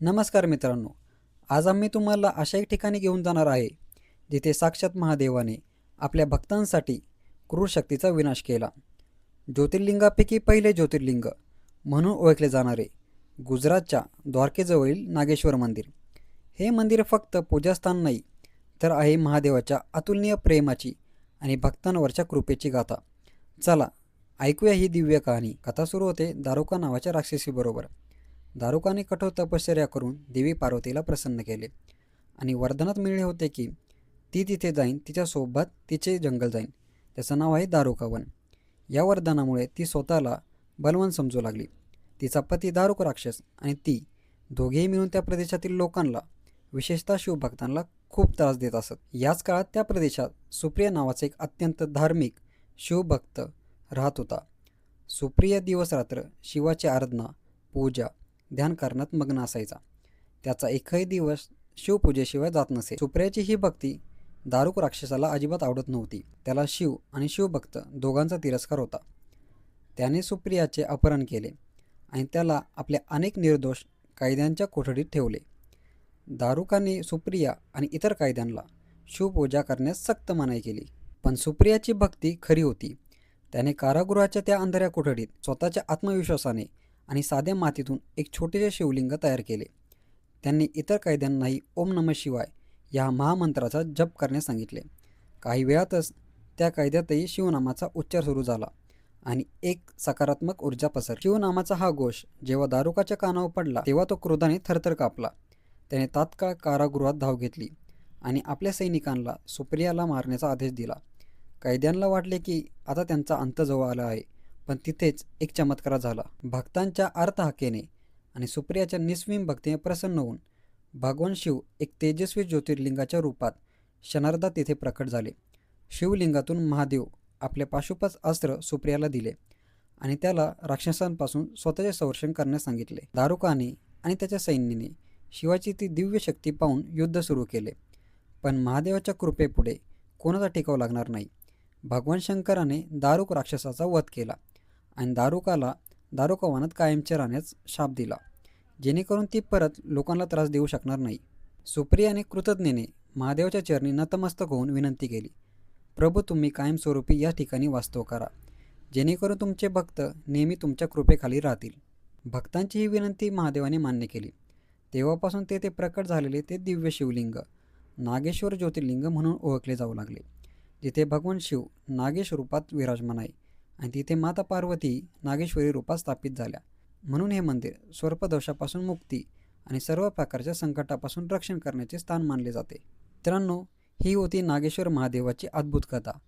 नमस्कार मित्रांनो आज आम्ही तुम्हाला अशा एक ठिकाणी घेऊन जाणार आहे जिथे साक्षात महादेवाने आपल्या भक्तांसाठी क्रूर शक्तीचा विनाश केला. ज्योतिर्लिंगापैकी पहिले ज्योतिर्लिंग म्हणून ओळखले जाणारे गुजरातच्या द्वारकेजवळील नागेश्वर मंदिर. हे मंदिर फक्त पूजास्थान नाही तर आहे महादेवाच्या अतुलनीय प्रेमाची आणि भक्तांवरच्या कृपेची गाथा. चला ऐकूया ही दिव्य कहाणी. कथा सुरू होते दारुका नावाच्या राक्षसीबरोबर. दारुकाने कठोर तपश्चर्या करून देवी पार्वतीला प्रसन्न केले. आणि वरदानात मिळले होते की ती तिथे जाईन तिच्यासोबत तिचे जंगल जाईन. त्याचं नाव आहे दारुकावन. या वरदानामुळे ती स्वतःला बलवान समजू लागली. तिचा पती दारुक राक्षस आणि ती दोघेही मिळून त्या प्रदेशातील लोकांना विशेषतः शिवभक्तांना खूप त्रास देत असत. याच काळात त्या प्रदेशात सुप्रिया नावाचा एक अत्यंत धार्मिक शिवभक्त राहत होता. सुप्रिया दिवसरात्र शिवाची आराधना पूजा ध्यान करण्यात मग्न असायचा. त्याचा एकही दिवस शिवपूजेशिवाय जात नसे. सुप्रियाची ही भक्ती दारुक राक्षसाला अजिबात आवडत नव्हती. त्याला शिव आणि शिवभक्त दोघांचा तिरस्कार होता. त्याने सुप्रियाचे अपहरण केले आणि त्याला आपल्या अनेक निर्दोष कायद्यांच्या कोठडीत ठेवले. दारुकाने सुप्रिया आणि इतर कायद्यांना शिवपूजा करण्यास सक्त मनाई केली. पण सुप्रियाची भक्ती खरी होती. त्याने कारागृहाच्या त्या अंधाऱ्या कोठडीत स्वतःच्या आत्मविश्वासाने आणि साध्या मातीतून एक छोटेसे शिवलिंग तयार केले. त्यांनी इतर कैद्यांनाही ओम नम शिवाय या महामंत्राचा जप करण्यास सांगितले. काही वेळातच त्या कैद्यातही शिवनामाचा उच्चार सुरू झाला आणि एक सकारात्मक ऊर्जा पसर शिवनामाचा हा घोष जेव्हा दारुकाच्या कानावर पडला तेव्हा तो क्रोधाने थरथर कापला. त्याने तात्काळ कारागृहात धाव घेतली आणि आपल्या सैनिकांना सुप्रियाला मारण्याचा आदेश दिला. कैद्यांना वाटले की आता त्यांचा अंत जवळ आला आहे. पण तिथेच एक चमत्कार झाला. भक्तांच्या अर्थहाकेने आणि सुप्रियाच्या निस्विम भक्तीने प्रसन्न होऊन भगवान शिव एक तेजस्वी ज्योतिर्लिंगाच्या रूपात क्षणार्धा तिथे प्रकट झाले. शिवलिंगातून महादेव आपले पाशुपत अस्त्र सुप्रियाला दिले आणि त्याला राक्षसांपासून स्वतःचे संरक्षण करण्यास सांगितले. दारुकाने आणि त्याच्या सैन्याने शिवाची ती दिव्य शक्ती पाहून युद्ध सुरू केले. पण महादेवाच्या कृपेपुढे कोणाचा टिकाव लागणार नाही. भगवान शंकराने दारुक राक्षसाचा वध केला. आणि दारुकाला दारुकावानात कायमचे राहण्यास शाप दिला. जेणेकरून ती परत लोकांना त्रास देऊ शकणार नाही. सुप्रियाने कृतज्ञेने महादेवाच्या चरणी नतमस्तक होऊन विनंती केली. प्रभू तुम्ही कायमस्वरूपी या ठिकाणी वास्तव करा. जेणेकरून तुमचे भक्त नेहमी तुमच्या कृपेखाली राहतील. भक्तांची ही विनंती महादेवाने मान्य केली. तेव्हापासून ते ते प्रकट झालेले ते दिव्य शिवलिंग नागेश्वर ज्योतिर्लिंग म्हणून ओळखले जाऊ लागले. जिथे भगवान शिव नागेश रूपात विराजमान आहे. आणि तिथे माता पार्वती नागेश्वरी रूपात स्थापित झाल्या. म्हणून हे मंदिर सर्पदोषापासून मुक्ती आणि सर्व प्रकारच्या संकटापासून रक्षण करण्याचे स्थान मानले जाते. मित्रांनो ही होती नागेश्वर महादेवाची अद्भुत कथा.